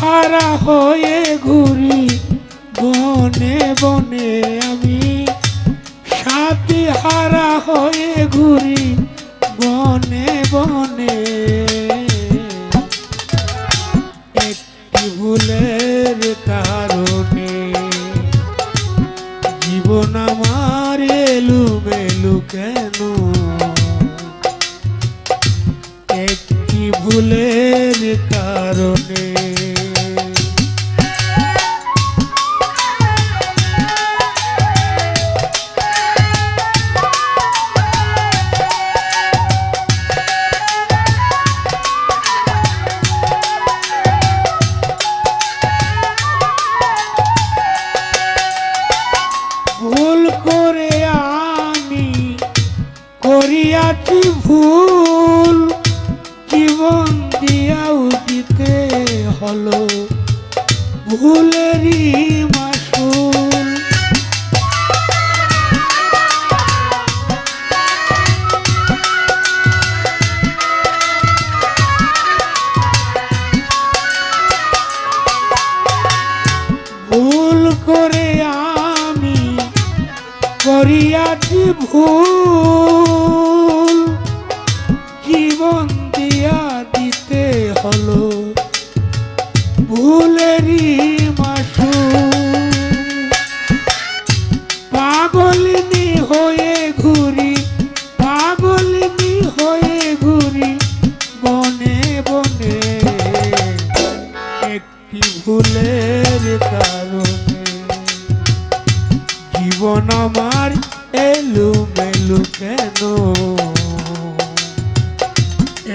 হারা হয়ে ঘুরি বনে বনে আমি। হারা হয়ে ঘুরি বনে বনে। একটি ভুলের কারণে জীবন আমার এলু মেলু কেন? একটি ভুলের কারণে করিয়াছি ভুল? জীবন দিয়াও দিতে হলো ভুলেরই মাসুল। ভুল করে আমি করিয়াছি ভুল। জীবন আমার এলু মেলু কেন?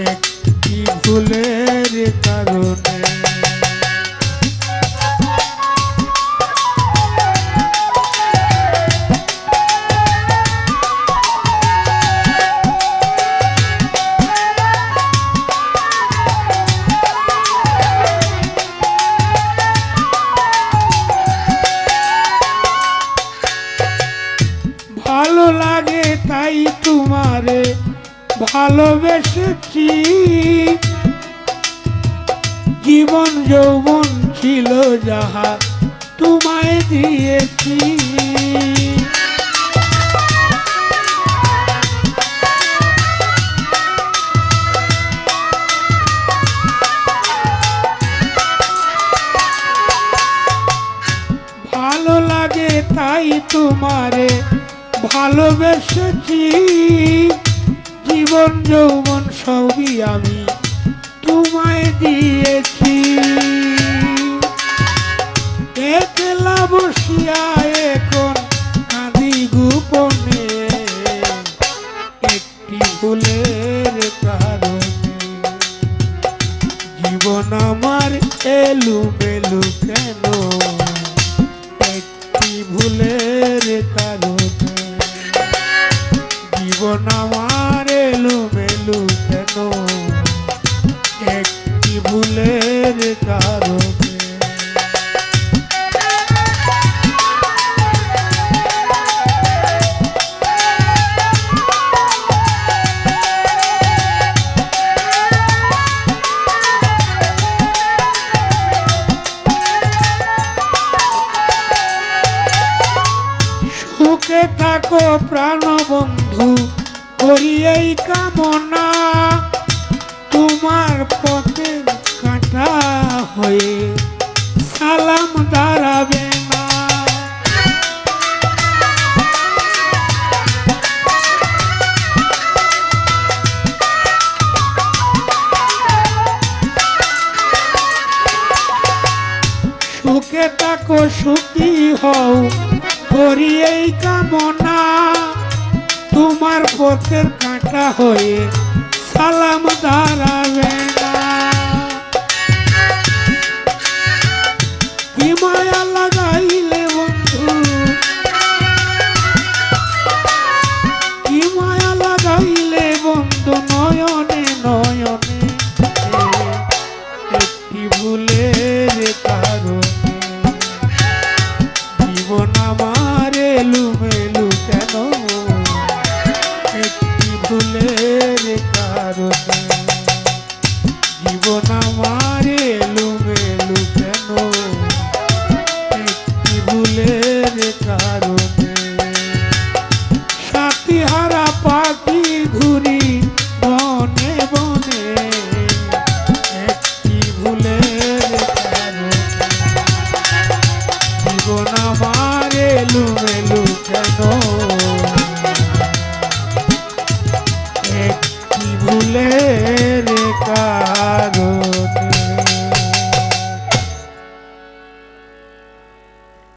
একটি ভুলের ভালোবেসেছি। জীবন যৌবন ছিল যাহা তোমায় দিয়েছি। ভালো লাগে তাই তোমারে ভালোবেসেছি। জীবন যৌবন সবই আমি তোমায় দিয়েছি। একলা বসিয়া থাকো প্রাণ বন্ধু করি এই কামনা। তোমার পথের কাঁটা হয়ে সালাম দাঁড়াবে সুখে থাকো, সুখী হও। করি এই কামনা তোমার পথের কাঁটা হয়ে সালাম দাঁড়াবে কি মায়া লাগাইলে বন্ধু কি মায়া লাগাইলে বন্ধু নয়নে নয়নে একটি ভুলের জীবন আমার এলুমেলু